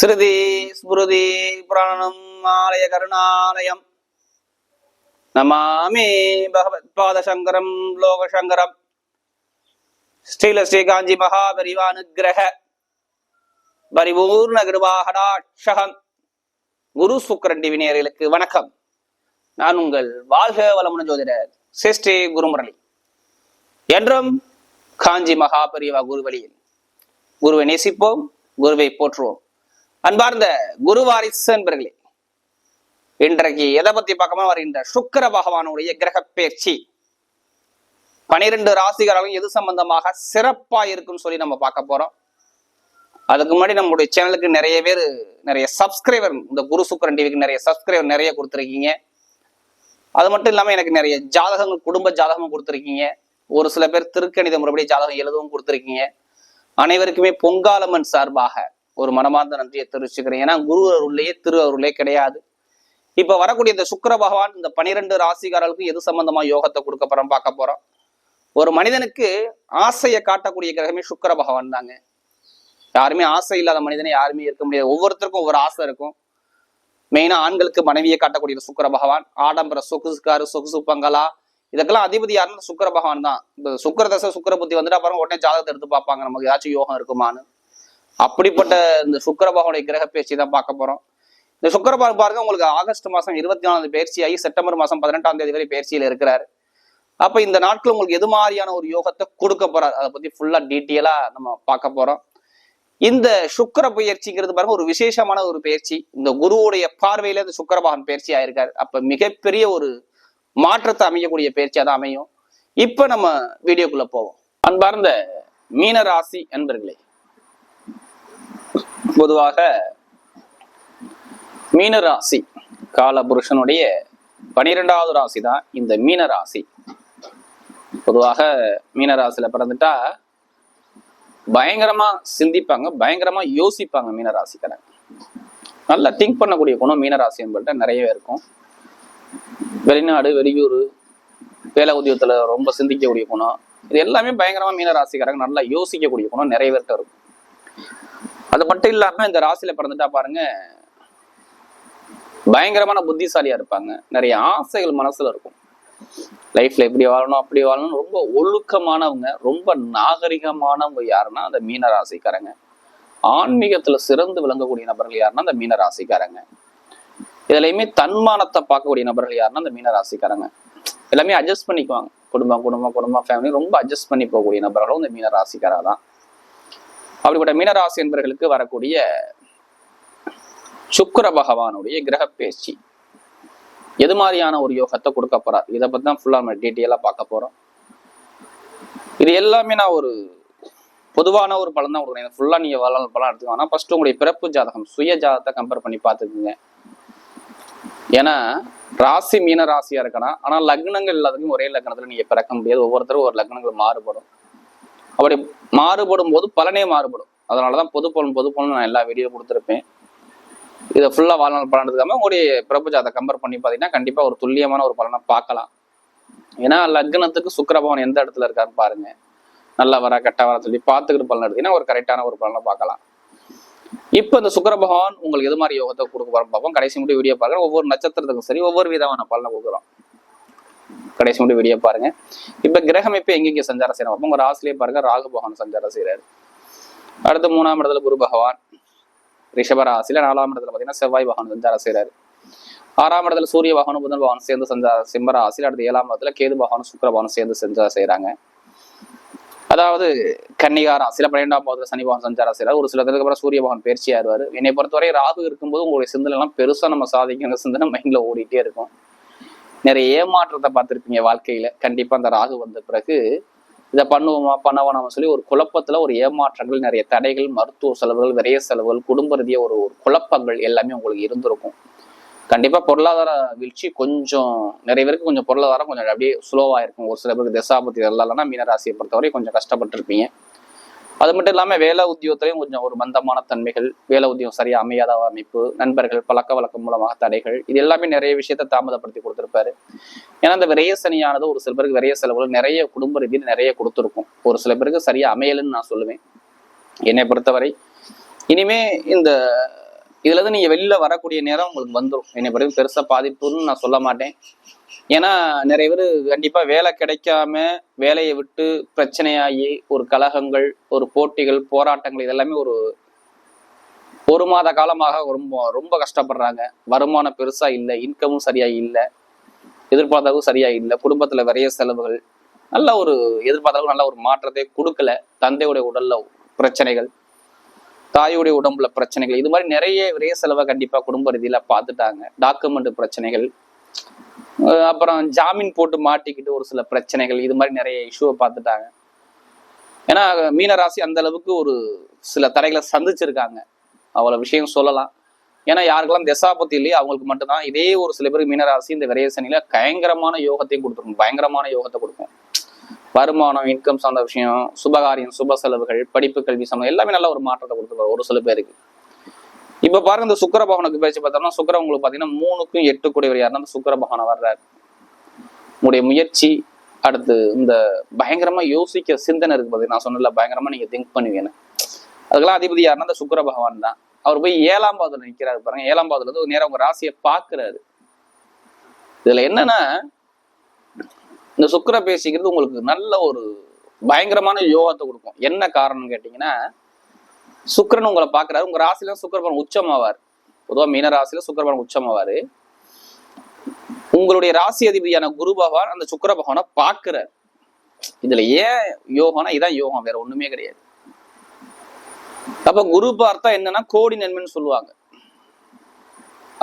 ஸ்ருதி ஸ்மிருதி புராணம் ஆலய கருணாலயம். நமாமி பகவத் பாதசங்கரம் லோகசங்கரம். ஸ்ரீல ஸ்ரீ காஞ்சி மகாபரிவானுகிரக பரிபூர்ண கிருபாகடாட்சகம். குரு சுக்கரன் டிவினியர்களுக்கு வணக்கம். நான் உங்கள் வாழ்க வளமுன ஜோதிடர் சிஸ்ரீ குருமுரளி. என்றும் காஞ்சி மகாபரிவா குருவழியில் குருவை நேசிப்போம் குருவை போற்றுவோம். அன்பார்ந்த குரு வாரிசு என்பர்களே இன்றைக்கு எதை பத்தி பார்க்கமா வருகின்ற சுக்கிர பகவானுடைய கிரக பயிற்சி. பனிரெண்டு ராசிகாரங்களும் எது சம்பந்தமாக சிறப்பா இருக்குன்னு சொல்லி நம்ம பார்க்க போறோம். அதுக்கு முன்னாடி நம்மளுடைய சேனலுக்கு நிறைய பேர் நிறைய சப்ஸ்கிரைபர் இந்த குரு சுக்கரன் டிவிக்கு நிறைய சப்ஸ்கிரைபர் நிறைய கொடுத்துருக்கீங்க. அது மட்டும் இல்லாமல் எனக்கு நிறைய ஜாதகங்கள் குடும்ப ஜாதகமும் கொடுத்துருக்கீங்க. ஒரு சில பேர் திருக்கணித முறைப்படி ஜாதகம் எழுதவும் கொடுத்துருக்கீங்க. அனைவருக்குமே பொங்காலம்மன் சார்பாக ஒரு மனமார்ந்த நன்றியை தெரிவிச்சுக்கிறேன். ஏன்னா குரு அருள்லேயே திரு அருளே கிடையாது. இப்ப வரக்கூடிய இந்த சுக்கிர பகவான் இந்த பனிரெண்டு ராசிகாரர்களுக்கு எது சம்பந்தமா யோகத்தை கொடுக்க போறோம் பார்க்க போறோம். ஒரு மனிதனுக்கு ஆசையை காட்டக்கூடிய கிரகமே சுக்கிர பகவான் தாங்க. யாருமே ஆசை இல்லாத மனிதனை யாருமே இருக்க முடியாது. ஒவ்வொருத்தருக்கும் ஒவ்வொரு ஆசை இருக்கும். மெயினா ஆண்களுக்கு மனைவியை காட்டக்கூடிய சுக்கிர பகவான் ஆடம்பர சொகுசுக்காரு சொகுசு பங்களா இதுக்கெல்லாம் அதிபதி யாருன்னு சுக்கர பகவான் தான். இந்த சுக்கர தசை சுக்கர புத்தி வந்துட்டு அப்புறம் உடனே ஜாதகத்தை எடுத்து பார்ப்பாங்க. நமக்கு ஏதாச்சும் யோகம் இருக்குமான்னு. அப்படிப்பட்ட இந்த சுக்கிர கிரக பேச்சு தான் பார்க்க போறோம். இந்த சுக்கிர பாருங்க உங்களுக்கு ஆகஸ்ட் மாசம் இருபத்தி நாலாவது பயிற்சியாகி செப்டம்பர் மாசம் பதினெட்டாம் தேதி வரை பயிற்சியில் இருக்கிறாரு. அப்ப இந்த நாட்கள் உங்களுக்கு எது மாதிரியான ஒரு யோகத்தை கொடுக்க போறாரு? அதை பத்தி ஃபுல்லா டீட்டெயிலா நம்ம பார்க்க போறோம். இந்த சுக்கர பயிற்சிங்கிறது பாருங்க ஒரு விசேஷமான ஒரு பயிற்சி இந்த குருவுடைய பார்வையில இந்த சுக்கரபாகன் பயிற்சி ஆயிருக்காரு. அப்ப மிகப்பெரிய ஒரு மாற்றத்தை அமையக்கூடிய பயிற்சியா தான் அமையும். இப்ப நம்ம வீடியோக்குள்ள போவோம். அன்பார்ந்த மீன ராசி பொதுவாக மீன ராசி காலபுருஷனுடைய பனிரெண்டாவது ராசி தான் இந்த மீன ராசி பொதுவாக மீன ராசியில பிறந்துட்டா பயங்கரமா சிந்திப்பாங்க பயங்கரமா யோசிப்பாங்க மீன ராசிக்காரங்க நல்லா திங்க் பண்ணக்கூடிய குணம் மீன ராசி என்பட்ட நிறையவே இருக்கும். வெளிநாடு வெளியூர் வேலை உத்தியோகத்துல ரொம்ப சிந்திக்கக்கூடிய குணம் இது எல்லாமே பயங்கரமா மீன ராசிக்காரங்க நல்லா யோசிக்கக்கூடிய குணம் நிறைய பேர்கிட்ட இருக்கும். அது மட்டும் இல்லாம இந்த ராசியில பிறந்துட்டா பாருங்க பயங்கரமான புத்திசாலியா இருப்பாங்க. நிறைய ஆசைகள் மனசுல இருக்கும். லைஃப்ல எப்படி வாழணும் அப்படி வாழணும் ரொம்ப ஒழுக்கமானவங்க ரொம்ப நாகரிகமானவங்க யாருன்னா அந்த மீன ராசிக்காரங்க. ஆன்மீகத்துல சிறந்து விளங்கக்கூடிய நபர்கள் யாருன்னா அந்த மீன ராசிக்காரங்க. எதுலையுமே தன்மானத்தை பார்க்கக்கூடிய நபர்கள் யாருன்னா அந்த மீன ராசிக்காரங்க. எல்லாமே அட்ஜஸ்ட் பண்ணிக்குவாங்க. குடும்பம் குடும்பம் குடும்பம் ஃபேமிலி ரொம்ப அட்ஜஸ்ட் பண்ணி போகக்கூடிய நபர்களும் இந்த மீன ராசிக்காரா தான் அப்படிப்பட்ட மீனராசி என்பவர்களுக்கு வரக்கூடிய சுக்கர பகவானுடைய கிரக பேச்சு. எது மாதிரியான ஒரு யோகத்தை கொடுக்க போறார்? இதை பத்தி தான் ஃபுல்லா நம்ம டீட்டெயிலா பார்க்க போறோம். இது எல்லாமே நான் ஒரு பொதுவான ஒரு பலன் தான் கொடுக்குறேன். ஃபுல்லா நீங்க பலன் பலன் எடுத்துக்கோங்க. ஆனா ஃபர்ஸ்ட் உங்களுடைய பிறப்பு ஜாதகம் சுய ஜாதகத்தை கம்பேர் பண்ணி பார்த்துக்குங்க. ஏன்னா ராசி மீன ராசியா இருக்கணும் ஆனா லக்னங்கள் எல்லாத்துக்கும் ஒரே லக்னத்துல நீங்க பிறக்க முடியாது. ஒவ்வொருத்தரும் ஒரு லக்னங்கள் மாறுபடும். அப்படி மாறுபடும் போது பலனே மாறுபடும். அதனாலதான் பொது பலன் பொது பலன் நான் எல்லா வீடியோ கொடுத்துருப்பேன். இதை ஃபுல்லா வாழ்நாள் பலன் எடுத்துக்காம உங்களுடைய பிறப்பு அதை கம்பேர் பண்ணி பார்த்தீங்கன்னா கண்டிப்பா ஒரு துல்லியமான ஒரு பலனை பார்க்கலாம். ஏன்னா லக்னத்துக்கு சுக்கரபவன் எந்த இடத்துல இருக்காருன்னு பாருங்க. நல்லா வர கெட்ட வர சொல்லி பார்த்துக்கிட்டு பலன் எடுத்தீங்கன்னா ஒரு கரெக்டான ஒரு பலனை பார்க்கலாம். இப்போ இந்த சுக்கர பகவான் உங்களுக்கு எது மாதிரி யோகத்தை கொடுக்க போகிறோம் பார்ப்போம். கடைசி மட்டும் வீடியோ பாருங்க. ஒவ்வொரு நட்சத்திரத்துக்கும் சரி ஒவ்வொரு விதமான பலனை கொடுக்குறோம். கடைசி மட்டும் வெளியே பாருங்க. இப்ப கிரகம் இப்ப எங்கெங்க சஞ்சாரம் செய்யறோம் உங்க ராசிலேயே பாருங்க ராகு பகவான் சஞ்சாரம் செய்யறாரு அடுத்து மூணாம் இடத்துல குரு பகவான் ரிஷப ராசியில நாலாம் இடத்துல பாத்தீங்கன்னா செவ்வாய் பகவான் சஞ்சாரம் செய்யறாரு ஆறாம் இடத்துல சூரிய பகவானும் புதன் பகவான் சேர்ந்து சஞ்சார சிம்ம ராசியில அடுத்து ஏழாம் இடத்துல கேது பகவானும் சுக்கர பகவானும் சேர்ந்து சஞ்சாரம் செய்யறாங்க அதாவது கன்னிகா சில பன்னெண்டாம் பாவத்துல சனி பகவான் சஞ்சாரம் செய்யறாரு ஒரு சில இதுக்கு அப்புறம் சூரிய பகவான் பயிற்சி ஆடுவாரு என்னை பொறுத்தவரை ராகு இருக்கும்போது உங்களுடைய சிந்தனை எல்லாம் பெருசா நம்ம சாதிக்கிற சிந்தனை மைண்ட்ல ஓடிட்டே இருக்கும். நிறைய ஏமாற்றத்தை பார்த்துருப்பீங்க வாழ்க்கையில. கண்டிப்பா அந்த ராகு வந்த பிறகு இதை பண்ணுவோமா பண்ணவோமா சொல்லி ஒரு குழப்பத்துல ஒரு ஏமாற்றங்கள் நிறைய தடைகள் மருத்துவ செலவுகள் விரைய செலவுகள் குடும்ப ரீதியாக ஒரு ஒரு குழப்பங்கள் எல்லாமே உங்களுக்கு இருந்திருக்கும். கண்டிப்பா பொருளாதார வீழ்ச்சி கொஞ்சம் நிறைய பேருக்கு கொஞ்சம் பொருளாதாரம் கொஞ்சம் அப்படியே ஸ்லோவா இருக்கும். ஒரு சில பேருக்கு தசாபத்தி இல்லைன்னா மீனராசியை பொறுத்தவரை கொஞ்சம் கஷ்டப்பட்டிருப்பீங்க. அது மட்டும் இல்லாம வேலை உத்தியோகத்திலையும் கொஞ்சம் ஒரு மந்தமான தன்மைகள் வேலை உத்தியோகம் சரியா அமையாத அமைப்பு நண்பர்கள் பழக்க வழக்கம் மூலமாக தடைகள் இது எல்லாமே நிறைய விஷயத்தை தாமதப்படுத்தி கொடுத்திருப்பாரு. ஏன்னா அந்த விரைய சனியானது ஒரு சில பேருக்கு விரைய செலவுகள் நிறைய குடும்ப ரீதியில் நிறைய கொடுத்துருக்கும். ஒரு சில பேருக்கு சரியா அமையலுன்னு நான் சொல்லுவேன். என்னை பொறுத்தவரை இனிமே இந்த இதுல இருந்து நீங்க வெளியில வரக்கூடிய நேரம் உங்களுக்கு வந்துடும் என்னை பிறகு பெருசா பாதிப்புன்னு நான் சொல்ல மாட்டேன். ஏன்னா நிறைய பேர் கண்டிப்பா வேலை கிடைக்காம வேலையை விட்டு பிரச்சனையாகி ஒரு கலகங்கள் ஒரு போட்டிகள் போராட்டங்கள் இதெல்லாமே ஒரு ஒரு மாத காலமாக ரொம்ப ரொம்ப கஷ்டப்படுறாங்க. வருமானம் பெருசா இல்லை இன்கமும் சரியா இல்லை எதிர்பார்த்தாலும் சரியா இல்லை குடும்பத்துல நிறைய செலவுகள் நல்ல ஒரு எதிர்பார்த்தாலும் நல்ல ஒரு மாற்றத்தை கொடுக்கல. தந்தையுடைய உடல்ல பிரச்சனைகள் தாயுடைய உடம்புல பிரச்சனைகள் இது மாதிரி நிறைய விரைய செலவை கண்டிப்பா குடும்ப ரீதியில பார்த்துட்டாங்க. டாக்குமெண்ட் பிரச்சனைகள் அப்புறம் ஜாமீன் போட்டு மாட்டிக்கிட்டு ஒரு சில பிரச்சனைகள் இது மாதிரி நிறைய இஷ்யூவை பார்த்துட்டாங்க. ஏன்னா மீனராசி அந்த அளவுக்கு ஒரு சில தடைகளை சந்திச்சிருக்காங்க. அவ்வளோ விஷயம் சொல்லலாம். ஏன்னா யாருக்கெல்லாம் தசாபத்தி இல்லையோ அவங்களுக்கு மட்டும்தான். இதே ஒரு சில பேருக்கு மீனராசி இந்த விரையசனில பயங்கரமான யோகத்தையும் கொடுத்துருக்கும் பயங்கரமான யோகத்தை கொடுக்கும். வருமானம் இன்கம் சார்ந்த விஷயம் சுபகாரியம் சுப செலவுகள் படிப்பு கல்வி சம்பந்தம் எல்லாமே நல்ல ஒரு மாற்றத்தை கொடுத்துருவாரு ஒரு சில பேருக்கு. இப்ப பாருங்க இந்த சுக்கர பகவானுக்கு பேச்சு பார்த்தோம்னா சுக்கர உங்களுக்கு பாத்தீங்கன்னா மூணுக்கும் எட்டு கூடியவர் யாருன்னா சுக்கர பகவான் வர்றாரு. உங்களுடைய முயற்சி அடுத்து இந்த பயங்கரமா யோசிக்க சிந்தனை இருக்கு பாத்தீங்கன்னா நான் சொன்னல பயங்கரமா நீங்க திங்க் பண்ணுவீங்க அதுக்கெல்லாம் அதிபதி யாருன்னா இந்த சுக்கர பகவான் தான். அவர் போய் ஏழாம் பாவத்துல நிக்கிறாரு பாருங்க. ஏழாம் பாவத்துல இருந்து நேரம் உங்க ராசியை பாக்குறாரு இதுல என்னன்னா இந்த சுக்கிர பேசிக்கிறது உங்களுக்கு நல்ல ஒரு பயங்கரமான யோகத்தை கொடுக்கும். என்ன காரணம் கேட்டீங்கன்னா சுக்கிரன் உங்களை பாக்குறாரு உங்க ராசியில சுக்கரபவன் உச்சமாவார். பொதுவா மீன ராசியில சுக்கரபவன் உச்சமாவாரு. உங்களுடைய ராசி அதிபதியான குரு பகவான் அந்த சுக்கர பகவானை பாக்குறாரு இதுல ஏன் யோகம்னா இதான் யோகம் வேற ஒண்ணுமே கிடையாது. அப்ப குரு பார்த்தா என்னன்னா கோடி நன்மைன்னு சொல்லுவாங்க.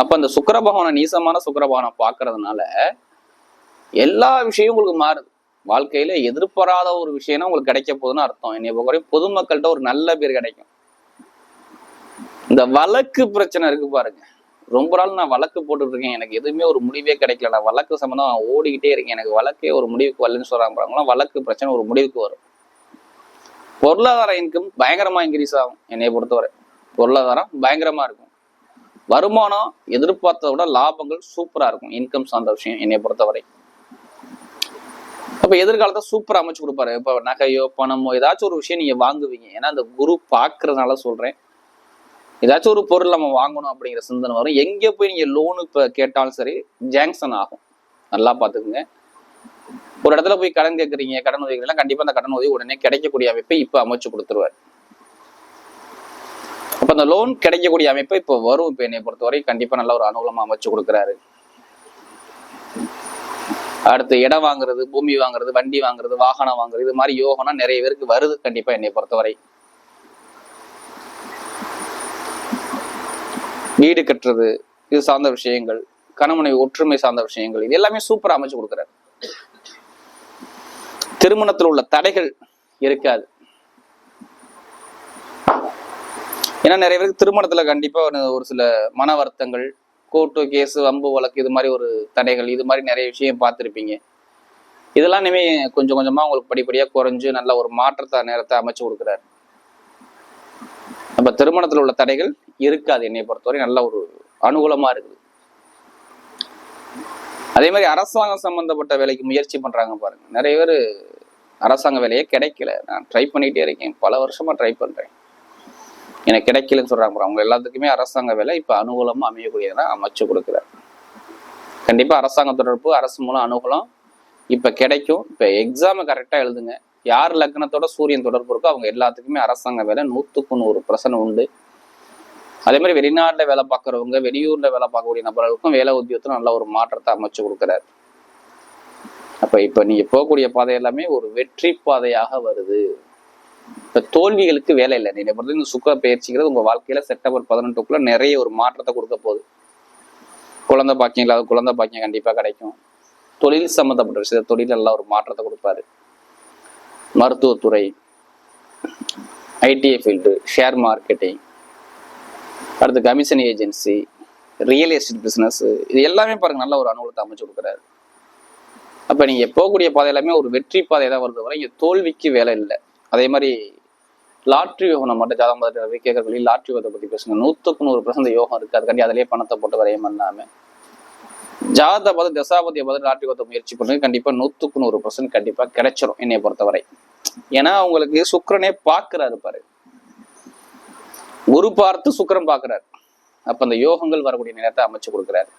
அப்ப அந்த சுக்கர பகவானை நீசமான சுக்கர பகவானை பாக்குறதுனால எல்லா விஷயமும் உங்களுக்கு மாறுது. வாழ்க்கையில எதிர்பாராத ஒரு விஷயம்னா உங்களுக்கு கிடைக்க போகுதுன்னு அர்த்தம். என்னை பொறுத்தவரைக்கும் பொதுமக்கள்கிட்ட ஒரு நல்ல பேர் கிடைக்கும். இந்த வழக்கு பிரச்சனை இருக்கு பாருங்க. ரொம்ப நாள் நான் வழக்கு போட்டுட்டுருக்கேன் எனக்கு எதுவுமே ஒரு முடிவே கிடைக்கல நான் வழக்கு சம்மந்தம் ஓடிக்கிட்டே இருக்கேன். எனக்கு வழக்கே ஒரு முடிவுக்கு வரலன்னு சொல்றாங்க வழக்கு பிரச்சனை ஒரு முடிவுக்கு வரும். பொருளாதார இன்கம் பயங்கரமா இன்க்ரீஸ் ஆகும் என்னை பொறுத்தவரை. பொருளாதாரம் பயங்கரமா இருக்கும். வருமானம் எதிர்பார்த்ததை விட லாபங்கள் சூப்பரா இருக்கும். இன்கம் சார்ந்த விஷயம் என்னை பொறுத்தவரை. அப்ப எதிர்காலத்தை சூப்பராக அமைச்சு கொடுப்பாரு. இப்ப நகையோ பணமோ ஏதாச்சும் ஒரு விஷயம் நீங்க வாங்குவீங்க. ஏன்னா அந்த குரு பாக்குறதுனால சொல்றேன். ஏதாச்சும் ஒரு பொருள் நம்ம வாங்கணும் அப்படிங்கிற சிந்தனை வரும். எங்க போய் நீங்க லோனு இப்ப கேட்டாலும் சரி ஜேங்ஷன் ஆகும். நல்லா பாத்துக்கோங்க ஒரு இடத்துல போய் கடன் கேட்குறீங்க கடன் உதவிகள்லாம் கண்டிப்பா அந்த கடன் உதவி உடனே கிடைக்கக்கூடிய அமைப்பை இப்ப அமைச்சு கொடுத்துருவார். அப்ப அந்த லோன் கிடைக்கக்கூடிய அமைப்பை இப்ப வரும். இப்ப என்னை பொறுத்தவரை கண்டிப்பா நல்ல ஒரு அனுகூலமா அமைச்சு கொடுக்குறாரு. அடுத்து இடம் வாங்குறது பூமி வாங்குறது வண்டி வாங்குறது வாகனம் வாங்குறது இது மாதிரி யோகம்னா நிறைய பேருக்கு வருது கண்டிப்பா என்னை பொறுத்தவரை. வீடு கட்டுறது இது சார்ந்த விஷயங்கள் கணவனை ஒற்றுமை சார்ந்த விஷயங்கள் இது எல்லாமே சூப்பரா அமைச்சு கொடுக்குறாரு. திருமணத்தில் உள்ள தடைகள் இருக்காது. ஏன்னா நிறைய பேருக்கு திருமணத்துல கண்டிப்பா ஒரு- சில மன வருத்தங்கள் கோர்ட்டு கேஸ் வம்பு வழக்கு இது மாதிரி ஒரு தடைகள் இது மாதிரி நிறைய விஷயம் பார்த்துருப்பீங்க. இதெல்லாம் இனிமே கொஞ்சம் கொஞ்சமா உங்களுக்கு படிப்படியா குறைஞ்சு நல்ல ஒரு மாற்றத்தை நேரத்தை அமைச்சு கொடுக்குறாரு. நம்ம திருமணத்தில் உள்ள தடைகள் இருக்காது என்னை பொறுத்தவரை. நல்ல ஒரு அனுகூலமா இருக்குது. அதே மாதிரி அரசாங்கம் சம்பந்தப்பட்ட வேலைக்கு முயற்சி பண்றாங்க பாருங்க. நிறைய பேர் அரசாங்க வேலையே கிடைக்கல. நான் ட்ரை பண்ணிட்டே இருக்கேன். பல வருஷமா ட்ரை பண்றேன். எனக்கு கிடைக்கலன்னு சொல்றாங்க அவங்க எல்லாத்துக்குமே அரசாங்க வேலை இப்ப அனுகூலமா அமையக்கூடியதான் அமைச்சு கொடுக்குறாரு. கண்டிப்பா அரசாங்க தொடர்பு அரசு மூலம் அனுகூலம் இப்ப கிடைக்கும். இப்ப எக்ஸாம் கரெக்டா எழுதுங்க. யார் லக்னத்தோட சூரியன் தொடர்பு இருக்கோ அவங்க எல்லாத்துக்குமே அரசாங்க வேலை நூத்துக்கு நூறு பிரச்சனை உண்டு. அதே மாதிரி வெளிநாட்டில் வேலை பார்க்குறவங்க வெளியூரில் வேலை பார்க்கக்கூடிய நபர்களுக்கும் வேலை உத்தியோகத்துல நல்ல ஒரு மாற்றத்தை அமைச்சு கொடுக்குறாரு. அப்போ இப்போ நீங்கள் போகக்கூடிய பாதை எல்லாமே ஒரு வெற்றி பாதையாக வருது. இப்போ தோல்விகளுக்கு வேலை இல்லை. நீங்கள் பொறுத்த இந்த சுக்க பயிற்சிங்கிறது உங்கள் வாழ்க்கையில் செப்டம்பர் பதினெட்டுக்குள்ளே நிறைய ஒரு மாற்றத்தை கொடுக்க போகுது. குழந்தை பாக்கியம் இல்லாத குழந்தை பாக்கியம் கண்டிப்பாக கிடைக்கும். தொழில் சம்மந்தப்பட்ட விஷயத்த தொழில் நல்லா ஒரு மாற்றத்தை கொடுப்பாரு. மருத்துவத்துறை ஐடிஐ ஃபீல்டு ஷேர் மார்க்கெட்டிங் அடுத்து commission agency real estate business இது எல்லாமே பாருங்க நல்ல ஒரு அனுகூலத்தை அமைச்சு கொடுக்குறாரு. அப்போ நீங்கள் போகக்கூடிய பாதை எல்லாமே ஒரு வெற்றி பாதை தான் வருது வரை இங்கே தோல்விக்கு வேலை இல்லை. அதே மாதிரி லாட்ரி யோகம் மட்டும் ஜாதகம் பார்த்து கேட்கறவங்க லாட்ரி யோகத்தை பற்றி பேசுங்க. நூற்றுக்கு நூறு பர்சன்ட் யோகம் இருக்குது அதுக்காண்டி அதிலே பணத்தை போட்டு வரையும் பண்ணாம. ஜாதகத்தை பார்த்து தசாபதியை பார்த்து லாட்ரி யோகத்தை முயற்சி பண்ணுங்க. கண்டிப்பாக நூற்றுக்கு நூறு பர்சன்ட் கண்டிப்பாக கிடைச்சிரும் என்னைய பொறுத்தவரை. ஏன்னா உங்களுக்கு சுக்கரனே பார்க்குறாரு பாரு. குரு பார்த்து சுக்கிரன் பாக்குறாரு அப்ப அந்த யோகங்கள் வரக்கூடிய நேரத்தை அமைச்சு கொடுக்குறாரு.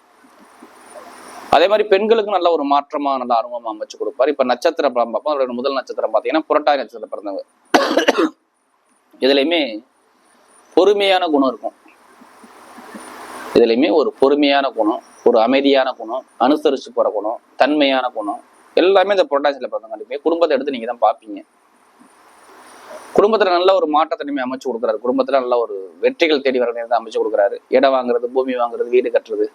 அதே மாதிரி பெண்களுக்கு நல்ல ஒரு மாற்றமா நல்ல அனுபவம் அமைச்சு கொடுப்பாரு. இப்ப நட்சத்திரம் பார்ப்போம் அதோட முதல் நட்சத்திரம் பார்த்தீங்கன்னா புரட்டாதி நட்சத்திரம் பிறந்தவங்க இதுலயுமே பொறுமையான குணம் இருக்கும். இதுலயுமே ஒரு பொறுமையான குணம் ஒரு அமைதியான குணம் அனுசரிச்சு போற குணம் தன்மையான குணம் எல்லாமே இந்த புரட்டாசியில பிறந்தவங்க கண்டிப்பா குடும்பத்தை எடுத்து நீங்க தான் பார்ப்பீங்க குடும்பத்துல நல்ல ஒரு மாற்றத்தை அமைச்சு கொடுக்குறாரு. குடும்பத்துல நல்ல ஒரு வெற்றிகள் தேடி வர நேரத்தை அமைச்சு கொடுக்குறாரு. இடம் வாங்குறது பூமி வாங்குறது வீடு கட்டுறது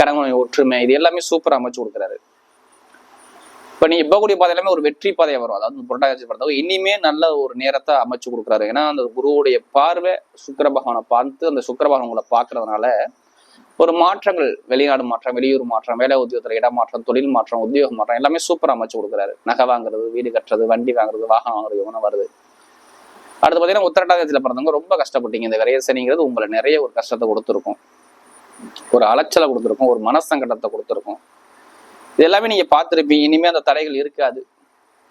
கணவன் ஒற்றுமை இது எல்லாமே சூப்பரா அமைச்சு கொடுக்குறாரு. இப்ப நீ இப்ப கூடிய பாதை எல்லாமே ஒரு வெற்றி பாதையா வரும். அதாவது புரட்டாசி படத்தவங்க இனிமே நல்ல ஒரு நேரத்தை அமைச்சு கொடுக்குறாரு. ஏன்னா அந்த குருவுடைய பார்வை சுக்கிர பகவானை பார்த்து அந்த சுக்கிர பகவான் உங்களை பார்க்கறதுனால ஒரு மாற்றங்கள் வெளிநாடு மாற்றம் வெளியூர் மாற்றம் வேலை உத்தியோகத்துல இடமாற்றம் தொழில் மாற்றம் உத்தியோக மாற்றம் எல்லாமே சூப்பராக அமைச்சு கொடுக்குறாரு. நகை வாங்குறது வீடு கட்டுறது வண்டி வாங்குறது வாகனம் வாங்குறது இவனை வருது. அடுத்து பார்த்தீங்கன்னா உத்தரட்டாதத்தில் பிறந்தவங்க ரொம்ப கஷ்டப்பட்டீங்க. இந்த விரைய சனிங்கிறது உங்களை நிறைய ஒரு கஷ்டத்தை கொடுத்துருக்கும். ஒரு அலைச்சலை கொடுத்துருக்கும். ஒரு மனசங்கடத்தை கொடுத்துருக்கும். இது எல்லாமே நீங்கள் பார்த்துருப்பீங்க. இனிமேல் அந்த தடைகள் இருக்காது.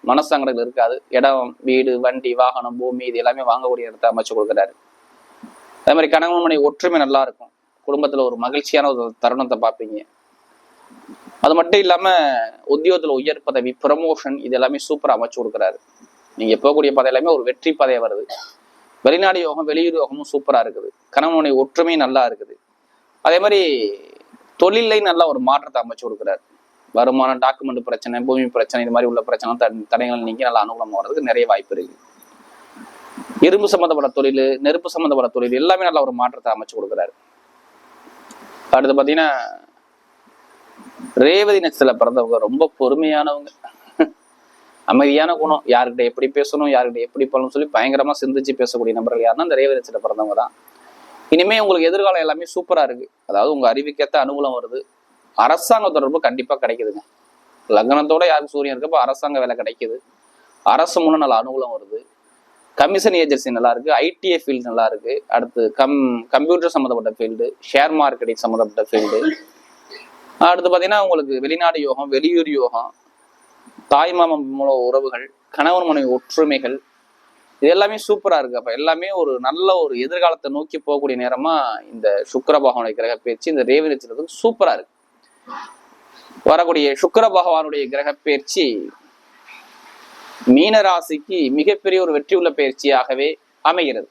மனசங்கடங்கள் இருக்காது. இடம் வீடு வண்டி வாகனம் பூமி இது எல்லாமே வாங்கக்கூடிய இடத்தை அமைச்சு கொடுக்குறாரு. அதே மாதிரி கணவன் மனை ஒற்றுமை நல்லா இருக்கும். குடும்பத்தில் ஒரு மகிழ்ச்சியான ஒரு தருணத்தை பார்ப்பீங்க. அது மட்டும் இல்லாமல் உத்தியோகத்தில் உயர் பதவி ப்ரமோஷன் இது எல்லாமே சூப்பராக அமைச்சு கொடுக்குறாரு. நீங்க போகக்கூடிய பாதை எல்லாமே ஒரு வெற்றி பாதையா வருது. வெளிநாடு யோகம் வெளியூர் யோகமும் சூப்பரா இருக்குது. கணவனுடைய ஒற்றுமை நல்லா இருக்குது. அதே மாதிரி தொழிலையும் நல்லா ஒரு மாற்றத்தை அமைச்சு கொடுக்குறாரு. வருமானம் டாக்குமெண்ட் பிரச்சனை பூமி பிரச்சனை இது மாதிரி உள்ள பிரச்சனை தட- தடயங்கள் நல்லா அனுகூலமா வர்றதுக்கு நிறைய வாய்ப்பு இருக்கு. இரும்பு சம்பந்தப்பட்ட தொழில் நெருப்பு சம்பந்தப்பட்ட தொழில் எல்லாமே நல்லா ஒரு மாற்றத்தை அமைச்சு கொடுக்குறாரு. அடுத்து பாத்தீங்கன்னா ரேவதி நட்சத்திரத்துல பிறந்தவங்க ரொம்ப பொறுமையானவங்க. அமைதியான குணம் யாருக்கிட்ட எப்படி பேசணும் யாருக்கிட்ட எப்படி பண்ணணும் சொல்லி பயங்கரமா சிந்திச்சு பேசக்கூடிய நபர்கள் யாருன்னா இந்த ரேவதி பிறந்தவங்க தான். இனிமே உங்களுக்கு எதிர்காலம் எல்லாமே சூப்பரா இருக்கு. அதாவது உங்க அறிவிக்கேற்ற அனுகூலம் வருது. அரசாங்க தொடர்பு கண்டிப்பா கிடைக்குதுங்க. லக்னத்தோட யாருக்கு சூரியன் இருக்கப்போ அரசாங்க வேலை கிடைக்குது. அரசு மூலம் நல்ல அனுகூலம் வருது. கமிஷன் ஏஜென்சி நல்லா இருக்கு. ஐடிஐ ஃபீல்டு நல்லா இருக்கு. அடுத்து கம் கம்ப்யூட்டர் சம்மந்தப்பட்ட ஃபீல்டு ஷேர் மார்க்கெட்டிங் சம்மந்தப்பட்ட ஃபீல்டு அடுத்து பார்த்தீங்கன்னா உங்களுக்கு வெளிநாடு யோகம் வெளியூர் யோகம் தாய் மாமன் மூல உறவுகள் கணவன் மனைவி ஒற்றுமைகள் இது எல்லாமே சூப்பரா இருக்கு. அப்ப எல்லாமே ஒரு நல்ல ஒரு எதிர்காலத்தை நோக்கி போகக்கூடிய நேரமா இந்த சுக்கர பகவானுடைய கிரக பயிற்சி இந்த ரேவதி நட்சத்திரத்துக்கு சூப்பரா இருக்கு. வரக்கூடிய சுக்கர பகவானுடைய கிரக பயிற்சி மீன ராசிக்கு மிகப்பெரிய ஒரு வெற்றி உள்ள பயிற்சியாகவே அமைகிறது.